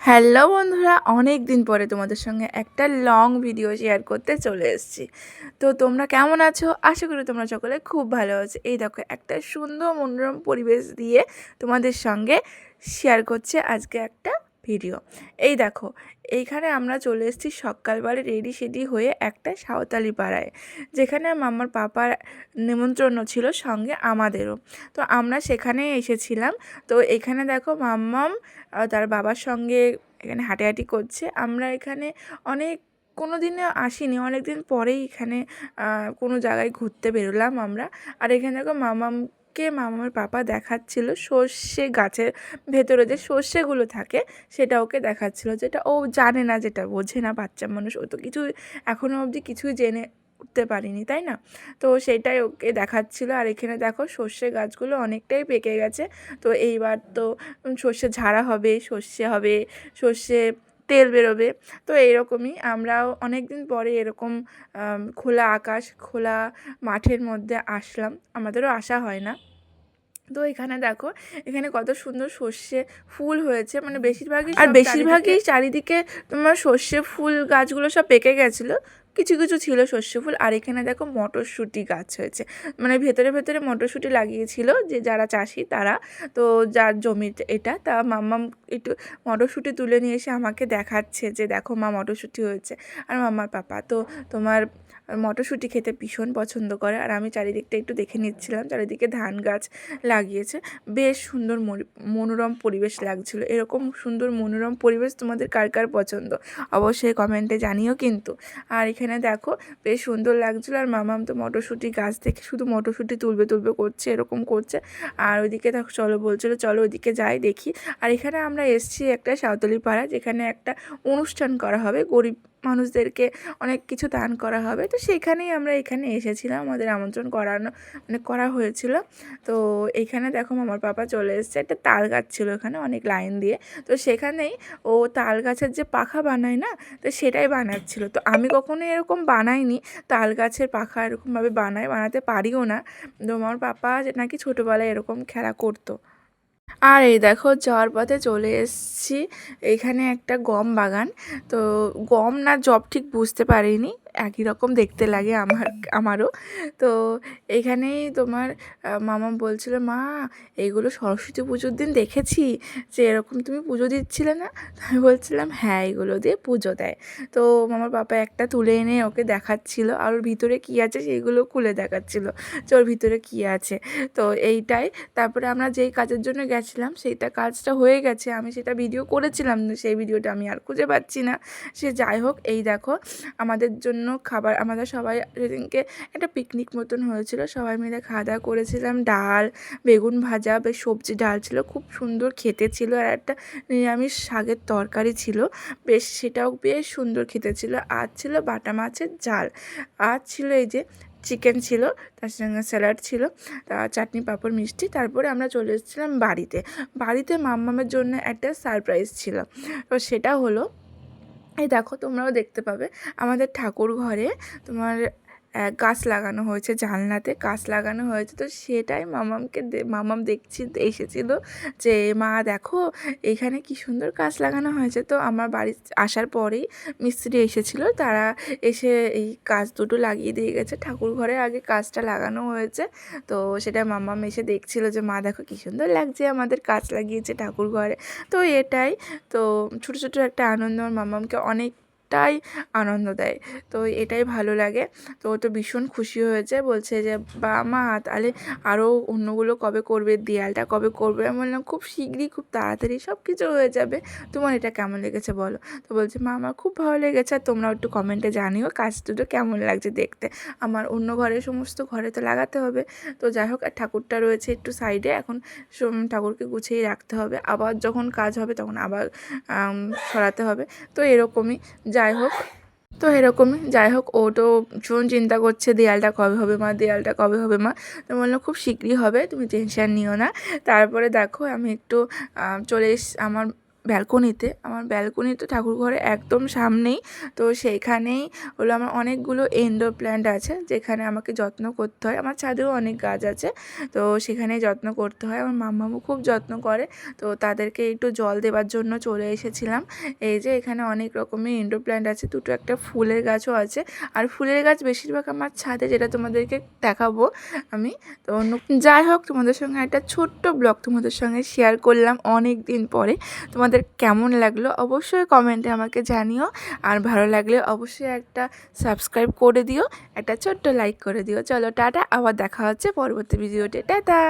Hello বন্ধুরা অনেক দিন পরে তোমাদের সঙ্গে একটা লং ভিডিও শেয়ার করতে চলে এসেছি। তো তোমরা কেমন আছো? আশা করি তোমরা সকলে খুব ভালো আছো। এই দেখো, একটা সুন্দর মনোরম পরিবেশ দিয়ে তোমাদের সঙ্গে শেয়ার করছে আজকে একটা ভিডিও। এই দেখো, এইখানে আমরা চলে এসেছি সকালবেলা রেডি সেডি হয়ে একটা সাঁওতালি পাড়ায়, যেখানে মামার পাপার নিমন্ত্রণ ছিল সঙ্গে আমাদেরও। তো আমরা সেখানে এসেছিলাম। তো এখানে দেখো মাম্মাম তার বাবার সঙ্গে এখানে হাঁটাহাঁটি করছে। আমরা এখানে অনেক কোনো দিনে আসিনি অনেক দিন পরেই এখানে কোনো জায়গায় ঘুরতে বেরোলাম আমরা। আর এখানে দেখো মামামকে মামার পাপা দেখাচ্ছিল সর্ষে গাছের ভেতরে যে সর্ষেগুলো থাকে, সেটা ওকে দেখাচ্ছিল। যেটা ও জানে না, যেটা বোঝে না, বাচ্চা মানুষ, ও তো কিছু এখনও অবধি কিছুই জেনে উঠতে পারিনি, তাই না? তো সেটাই ওকে দেখাচ্ছিল। আর এখানে দেখো সর্ষে গাছগুলো অনেকটাই পেকে গেছে। তো এইবার তো সর্ষে ঝাড়া হবে, সর্ষে হবে, সর্ষে তেল বেরোবে। তো এইরকমই আমরাও অনেক দিন পরে এরকম খোলা আকাশ খোলা মাঠের মধ্যে আসলাম। আমাদেরও আসা হয় না। তো এখানে দেখো এখানে কত সুন্দর সর্ষে ফুল হয়েছে। মানে বেশিরভাগই আর বেশিরভাগই চারিদিকে তোমার সর্ষে ফুল গাছগুলো সব পেকে গেছিল। কিছু কিছু ছিল সর্ষে ফুল, আর এখানে দেখো মটরশুঁটি গাছ হয়েছে। মানে ভেতরে ভেতরে মটরশুঁটি লাগিয়েছিল যে যারা চাষি তারা। তো যার জমি এটা, তা মাম্মাম একটু মটরশুঁটি তুলে নিয়ে এসে আমাকে দেখাচ্ছে যে দেখো মা মটরশুঁটি হয়েছে। আর মাম্মার পাপা, তো তোমার মটরশুঁটি খেতে ভীষণ পছন্দ করে। আর আমি চারিদিকটা একটু দেখে নিচ্ছিলাম, চারিদিকে ধান গাছ লাগিয়েছে। বেশ সুন্দর মনোরম পরিবেশ লাগছিল। এরকম সুন্দর মনোরম পরিবেশ তোমাদের কার কার পছন্দ? অবশ্যই কমেন্টে জানিও কিন্তু। আর এখানে দেখো বেশ সুন্দর লাগছিল। আর মামাম তো মটরশুঁটি গাছ থেকে শুধু মটরশুঁটি তুলবে তুলবে করছে, এরকম করছে। আর ওইদিকে দেখো চলো বলছিলো, চলো ওইদিকে যাই দেখি। আর এখানে আমরা এসছি একটা সাঁওতালি পাড়া, যেখানে একটা অনুষ্ঠান করা হবে গরিব মানুষদেরকে অনেক কিছু দান করা হবে। তো সেখানেই আমরা এখানে এসেছিলাম, আমাদের আমন্ত্রণ করানো মানে করা হয়েছিল। তো এইখানে দেখো আমার পাপা চলে এসেছে, একটা তাল গাছ ছিল এখানে অনেক লাইন দিয়ে। তো সেখানেই ও তাল গাছের যে পাখা বানায় না, তো সেটাই বানাচ্ছিল। তো আমি কখনো এরকম বানাইনি, তাল গাছের পাখা এরকমভাবে বানায়, বানাতে পারিও না। তো আমার পাপা নাকি ছোটোবেলায় এরকম খেলা করতো। আর এই দেখো যাওয়ার পথে চলে এসেছি। এখানে একটা গম বাগান। তো গম না জব ঠিক বুঝতে পারিনি। একই রকম দেখতে লাগে আমার, আমারও। তো এখানেই তোমার মামা বলছিল, মা এইগুলো সরস্বতী পুজোর দিন দেখেছি, যে এরকম তুমি পুজো দিচ্ছিলে না? আমি বলছিলাম হ্যাঁ এগুলো দিয়ে পুজো দেয়। তো মামার পাপা একটা তুলে এনে ওকে দেখাচ্ছিল, আর ওর ভিতরে কী আছে সেইগুলো খুলে দেখাচ্ছিল, যে ওর ভিতরে কী আছে। তো এইটাই, তারপরে আমরা যেই কাজের জন্য গেছিলাম, সেইটা কাজটা হয়ে গেছে, আমি সেটা ভিডিও করেছিলাম, সেই ভিডিওটা আমি আর খুঁজে পাচ্ছি না। সে যাই হোক, এই দেখো, আমাদের জন্য খাবার, আমাদের সবাই সেদিনকে একটা পিকনিক মতন হয়েছিল, সবাই মিলে খাওয়া দাওয়া করেছিলাম। ডাল, বেগুন ভাজা বেশ সবজি, ডাল ছিল, খুব সুন্দর খেতে ছিল আর একটা নিরামিষ শাকের তরকারি ছিল। বেশ, সেটাও বেশ সুন্দর খেতে ছিল। আর ছিল বাটা মাছের ঝাল। আর ছিল এই যে চিকেন ছিল, তার সঙ্গে স্যালাড ছিল চাটনি, পাঁপড়, মিষ্টি। তারপরে আমরা চলে এসেছিলাম বাড়িতে। বাড়িতে মাম্মামের জন্য একটা সারপ্রাইজ ছিল। তো সেটা হলো এই দেখো তোমরাও দেখতে পাবে। আমাদের ঠাকুর ঘরে তোমার গাছ লাগানো হয়েছে, জানলাতে গাছ লাগানো হয়েছে। তো সেটাই মামামকে মামাম দেখছি, এসেছিল যে, মা, দেখো, এখানে কি সুন্দর গাছ লাগানো হয়েছে। তো আমার বাড়ি আসার পরেই মিস্ত্রি এসেছিল। তারা এসে এই গাছ দুটো লাগিয়ে দিয়ে গেছে। ঠাকুর ঘরে আগে গাছটা লাগানো হয়েছে। তো সেটা মামাম এসে দেখছিল যে, মা, দেখো কি সুন্দর লাগছে আমাদের গাছ লাগিয়েছে ঠাকুর ঘরে। তো এটাই। তো ছোটো ছোটো একটা আনন্দ আমার মামামকে অনেকটাই আনন্দ দেয়। তো এটাই ভালো লাগে। তো ও তো ভীষণ খুশি হয়েছে। বলছে যে, বা মা, তাহলে আরও অন্যগুলো কবে করবে? দেয়ালটা কবে করবে? আমি বললাম, খুব শীঘ্রই খুব তাড়াতাড়ি সব কিছু হয়ে যাবে। তোমার এটা কেমন লেগেছে বলো? তো বলছে, মা, আমার খুব ভালো লেগেছে। আর তোমরাও একটু কমেন্টে জানিও কাজ দুটো কেমন লাগছে দেখতে। আমার অন্য ঘরে সমস্ত ঘরে তো লাগাতে হবে। তো যাই হোক, আর ঠাকুরটা রয়েছে একটু সাইডে এখন ঠাকুরকে গুছিয়ে রাখতে হবে। আবার যখন কাজ হবে, তখন আবার সরাতে হবে। তো এরকমই। যাই হোক। তো এরকমই যাই হোক, ও তো ভীষণ চিন্তা করছে, দেয়ালটা কবে হবে মা, দেয়ালটা কবে হবে মা। তো বলল, খুব শীঘ্রই হবে, তুমি টেনশান নিও না। তারপরে দেখো, আমি একটু চলে এস, আমার ব্যালকনিতে, আমার ব্যালকনি তো ঠাকুর ঘরে একদম সামনেই। তো সেইখানেই হলো আমার অনেকগুলো ইনডোর প্ল্যান্ট আছে, যেখানে আমাকে যত্ন করতে হয়। আমার ছাদেও অনেক গাছ আছে, তো সেখানে যত্ন করতে হয়। আমার মাম্মামও খুব যত্ন করে, তো তাদেরকে একটু জল দেওয়ার জন্য চলে এসেছিলাম। এই যে এখানে অনেক রকমের ইনডোর প্ল্যান্ট আছে, দুটো একটা ফুলের গাছও আছে। আর ফুলের গাছ বেশিরভাগ আমার ছাদে, যেটা তোমাদেরকে দেখাবো আমি। তো অন্য যাই হোক, তোমাদের সঙ্গে একটা ছোট্ট ব্লগ তোমাদের সঙ্গে শেয়ার করলাম অনেক দিন পরে তোমাদের কেমন লাগল অবশ্যই কমেন্টে আমাকে জানিও। আর ভালো লাগলে অবশ্যই একটা সাবস্ক্রাইব করে দিও, একটা ছোট্ট লাইক করে দিও। চলো টাটা, আবার দেখা হচ্ছে পরবর্তী ভিডিওতে টাটা!